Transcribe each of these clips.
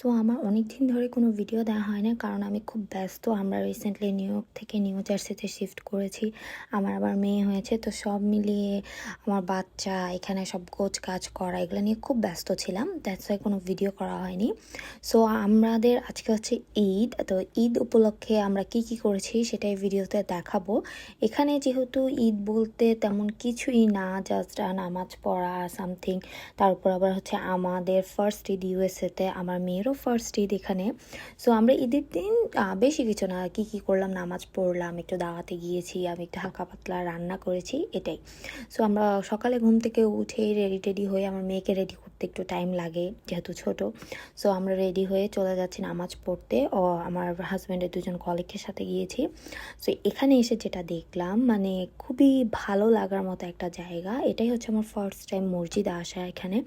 So আমার অনেক দিন ধরে কোনো ভিডিও দেওয়া হয় না, কারণ আমি খুব ব্যস্ত। আমরা রিসেন্টলি নিউ ইয়র্ক থেকে নিউ জার্সিতে শিফট করেছি। আমার আবার মেয়ে হয়েছে, তো সব মিলিয়ে আমার বাচ্চা, এখানে সব গোছ কাজ করা, এগুলো নিয়ে খুব ব্যস্ত ছিলাম। দ্যাটস ওয়াই কোনো ভিডিও করা হয়নি। সো আমাদের আজকে হচ্ছে ঈদ তো ঈদ উপলক্ষে আমরা কি কি করেছি সেটাই ভিডিওতে দেখাবো। এখানে যেহেতু ঈদ বলতে তেমন কিছুই না জাস্ট নামাজ পড়া সামথিং তারপর আবার হচ্ছে আমাদের ফার্স্ট ঈদ ইউএসএতে আমার মেয়েরও ফার্স্ট ঈদ এখানে। সো আমরা ঈদের দিন বেশি কিছু না, কি কি করলাম, নামাজ পড়লাম, একটু দাওয়াতে গিয়েছি, আমি একটু হালকা পাতলা রান্না করেছি, এটাই। সো আমরা সকালে ঘুম থেকে উঠে রেডি টেডি হয়ে আমার মেয়েকে রেডি করতে একটু টাইম লাগে, যেহেতু ছোট। সো আমরা রেডি হয়ে চলে যাচ্ছি নামাজ পড়তে। ও, আমার হাজব্যান্ডের দুজন কলিগের সাথে গিয়েছি। সো এখানে এসে যেটা দেখলাম মানে খুবই ভালো লাগার মতো একটা জায়গা। এটাই হচ্ছে আমার ফার্স্ট টাইম মসজিদ আসা এখানে।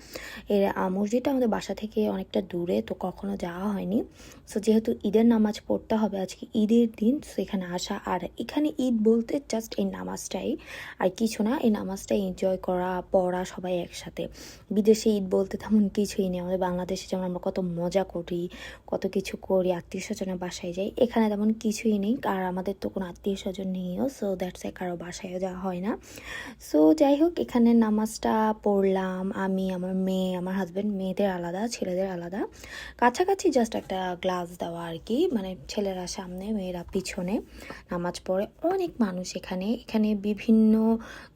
এর মসজিদটা আমাদের বাসা থেকে অনেকটা দূরে, তো কখনো যাওয়া হয়নি। সো যেহেতু ঈদের নামাজ পড়তে হবে, আজকে ঈদের দিন সো এখানে আসা। আর এখানে ঈদ বলতে জাস্ট এই নামাজটাই, আর কিছু না, এই নামাজটাই এনজয় করা, পড়া সবাই একসাথে। বিদেশে ঈদ বলতে তেমন কিছুই নেই। আমাদের বাংলাদেশে যেমন আমরা কত মজা করি, কত কিছু করি আত্মীয় স্বজনের বাসায় যাই, এখানে তেমন কিছুই নেই। আর আমাদের তো কোনো আত্মীয় স্বজন নেইও সো দ্যাটস এ কারও বাসায়ও যাওয়া হয় না। সো যাই হোক, এখানে নামাজটা পড়লাম। আমি, আমার মেয়ে, আমার হাজব্যান্ড মেয়েদের আলাদা, ছেলেদের আলাদা। কাছাকাছি জাস্ট একটা গ্লাস দেওয়া আর কি মানে ছেলেরা সামনে, মেয়েরা পিছনে। নামাজ পড়ে অনেক মানুষ এখানে। এখানে বিভিন্ন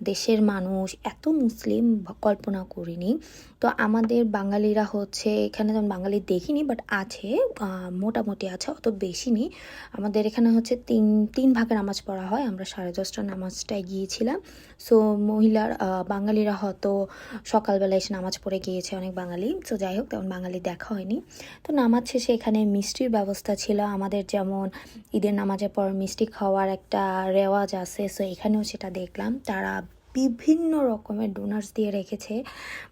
দেশের মানুষ। এত মুসলিম কল্পনা করিনি। তো আমাদের বাঙালিরা হচ্ছে, এখানে যেমন বাঙালি দেখিনি বাট আছে মোটামুটি আছে, অত বেশি নেই আমাদের এখানে হচ্ছে তিন তিন ভাগে নামাজ পড়া হয়। আমরা সাড়ে দশটা নামাজটায় গিয়েছিলাম। সো মহিলার বাঙালিরা হয়তো সকালবেলা এসে নামাজ পড়ে গিয়েছে অনেক বাঙালি। তো যাই হোক, তেমন বাঙালি দেখা হয়নি। তো নামাজ শেষে এখানে মিষ্টির ব্যবস্থা ছিল। আমাদের যেমন ঈদের নামাজের পর মিষ্টি খাওয়ার একটা রেওয়াজ আছে সো এখানেও সেটা দেখলাম। তারা বিভিন্ন রকমের ডোনার্স দিয়ে রেখেছে।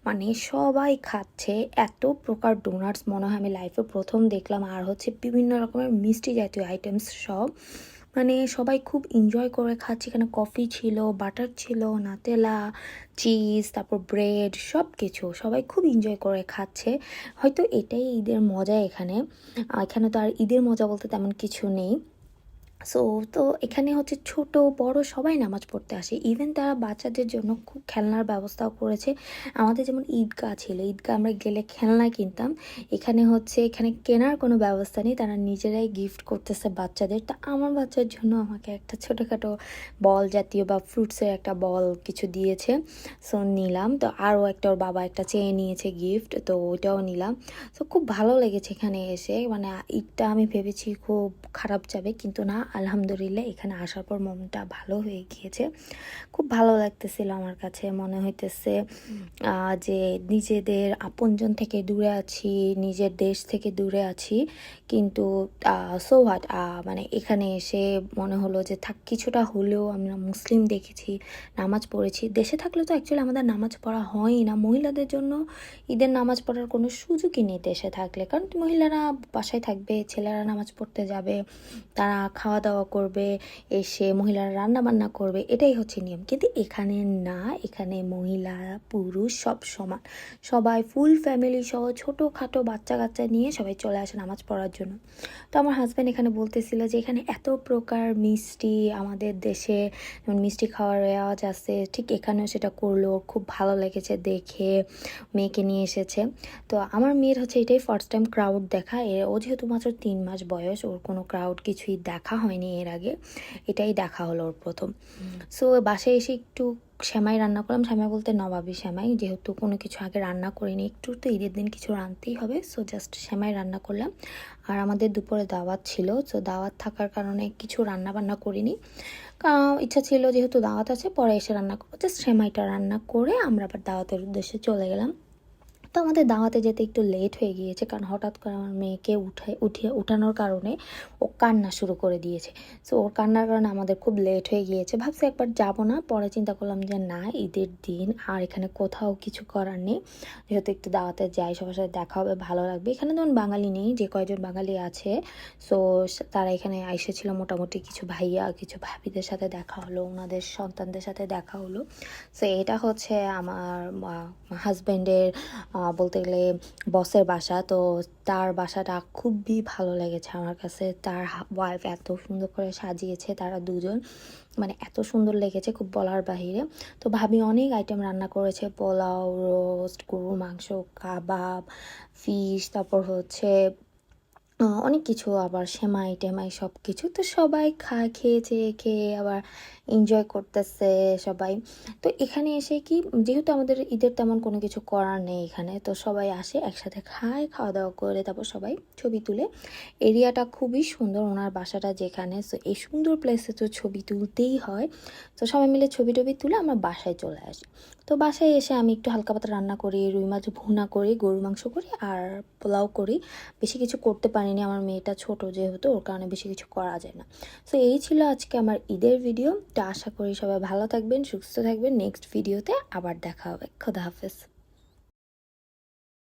মানে সবাই খাচ্ছে। এত প্রকার ডোনার্স মনে হয় আমি লাইফে প্রথম দেখলাম। আর হচ্ছে বিভিন্ন রকমের মিষ্টি জাতীয় আইটেমস সব। মানে সবাই খুব এনজয় করে খাচ্ছে। এখানে কফি ছিল বাটার ছিল নাতেলা চিজ তারপর ব্রেড সব কিছু সবাই খুব এনজয় করে খাচ্ছে। হয়তো এটাই ঈদের মজা এখানে। এখানে তো আর ঈদের মজা বলতে তেমন কিছু নেই। সো তো এখানে হচ্ছে ছোট, বড় সবাই নামাজ পড়তে আসে। ইভেন তারা বাচ্চাদের জন্য খুব খেলনার ব্যবস্থাও করেছে। আমাদের যেমন ঈদগাহ ছিল, ঈদগাহ আমরা গেলে খেলনা কিনতাম। এখানে হচ্ছে, এখানে কেনার কোনো ব্যবস্থা নেই, তারা নিজেরাই গিফট করতেছে বাচ্চাদের। তা আমার বাচ্চার জন্য আমাকে একটা ছোটোখাটো বল জাতীয় বা ফ্রুটসের একটা বল কিছু দিয়েছে। সো নিলাম। তো আরও একটা ওর বাবা একটা চেয়ে নিয়েছে গিফট তো ওইটাও নিলাম। তো খুব ভালো লেগেছে এখানে এসে। মানে ঈদটা আমি ভেবেছি খুব খারাপ যাবে, কিন্তু না আলহামদুলিল্লাহ এখানে আসার পর মনটা ভালো হয়ে গিয়েছে। খুব ভালো লাগতেছিল আমার কাছে, মনে হইতেছে যে নিজেদের আপনজন থেকে দূরে আছি, নিজের দেশ থেকে দূরে আছি, কিন্তু সো হোয়াট মানে এখানে এসে মনে হলো যে থাক, কিছুটা হলেও আমরা মুসলিম দেখেছি, নামাজ পড়েছি। দেশে থাকলে তো অ্যাকচুয়ালি আমাদের নামাজ পড়া হয়ই না। মহিলাদের জন্য ঈদের নামাজ পড়ার কোনো সুযোগই নেই দেশে থাকলে। কারণ মহিলারা বাসায় থাকবে, ছেলেরা নামাজ পড়তে যাবে, তারা খাওয়া দাওয়া করবে, এসে মহিলারা রান্না বান্না করবে, এটাই হচ্ছে নিয়ম। কিন্তু এখানে না, এখানে মহিলা, পুরুষ সব সমান। সবাই ফুল ফ্যামিলি সহ ছোটোখাটো বাচ্চা কাচ্চা নিয়ে সবাই চলে আসে নামাজ পড়ার জন্য। তো আমার হাজব্যান্ড এখানে বলতেছিল যে এখানে এত প্রকার মিষ্টি আমাদের দেশে, যেমন মিষ্টি খাওয়ার রেওয়াজ আছে, ঠিক এখানেও সেটা করল, খুব ভালো লেগেছে দেখে, মেয়েকে নিয়ে এসেছে। তো আমার মেয়ের হচ্ছে এটাই ফার্স্ট টাইম ক্রাউড দেখা ও যেহেতু মাত্র তিন মাস বয়স, ওর কোনো ক্রাউড কিছুই দেখা হয়নি এর আগে। এটাই দেখা হলো ওর প্রথম। সো বাসায় এসে একটু শ্যামাই রান্না করলাম। শ্যামাই বলতে নবাবি শ্যামাই যেহেতু কোনো কিছু আগে রান্না করিনি, একটু তো ঈদের দিন কিছু রাঁধতেই হবে। সো জাস্ট শ্যামাই রান্না করলাম। আর আমাদের দুপুরে দাওয়াত ছিল। সো দাওয়াত থাকার কারণে কিছু রান্না বান্না করিনি ইচ্ছা ছিল যেহেতু দাওয়াত আছে, পরে এসে রান্না করব। জাস্ট সেমাইটা রান্না করে আমরা আবার দাওয়াতের উদ্দেশ্যে চলে গেলাম। তো আমাদের দাওয়াতে যেতে একটু লেট হয়ে গিয়েছে কারণ হঠাৎ করে আমার মেয়েকে উঠে, উঠিয়ে উঠানোর কারণে ও কান্না শুরু করে দিয়েছে। সো ওর কান্নার কারণে আমাদের খুব লেট হয়ে গিয়েছে। ভাবছি একবার যাব না, পরে চিন্তা করলাম যে না, ঈদের দিন আর এখানে কোথাও কিছু করার নেই। যেহেতু একটু দাওয়াতে যাই, সবার সাথে দেখা হবে, ভালো লাগবে। এখানে যেমন বাঙালি নেই, যে কয়জন বাঙালি আছে। সো, তারা এখানে এসেছিল মোটামুটি কিছু ভাইয়া, কিছু ভাবিদের সাথে দেখা হলো ওনাদের সন্তানদের সাথে দেখা হলো। সো এটা হচ্ছে আমার হাজব্যান্ডের বলতে গেলে বসের বাসা, তো তার বাসাটা খুবই ভালো লেগেছে আমার কাছে। তার ওয়াইফ এত সুন্দর করে সাজিয়েছে, তারা দুজন। মানে এত সুন্দর লেগেছে খুব বলার বাহিরে। তো ভাবি অনেক আইটেম রান্না করেছে, পোলাও রোস্ট গরুর মাংস, কাবাব ফিশ তারপর হচ্ছে অনেক কিছু আবার সেমাই টেমাই সব কিছু তো সবাই খায় খেয়েছে খেয়ে আবার এনজয় করতেছে সবাই। তো এখানে এসে কি, যেহেতু আমাদের ঈদের তেমন কোনো কিছু করার নেই এখানে, তো সবাই আসে, একসাথে খায়, খাওয়া দাওয়া করে, তারপর সবাই ছবি তুলে। এরিয়াটা খুবই সুন্দর, ওনার বাসাটা যেখানে সো এই সুন্দর প্লেসে তো ছবি তুলতেই হয়। তো সবাই মিলে ছবি টবি তুলে আমরা বাসায় চলে আসি। তো বাসায় এসে আমি একটু হালকা পাতা রান্না করি, রুই মাছ ভুনা করি গরু মাংস করি, আর পোলাও করি। বেশি কিছু করতে পারিনি, আমার মেয়েটা ছোট যেহেতু, ওর কারণে বেশি কিছু করা যায় না। সো এই ছিল আজকে আমার ঈদের ভিডিও তো আশা করি সবাই ভালো থাকবেন, সুস্থ থাকবেন। নেক্সট ভিডিওতে আবার দেখা হবে। খোদা হাফেজ।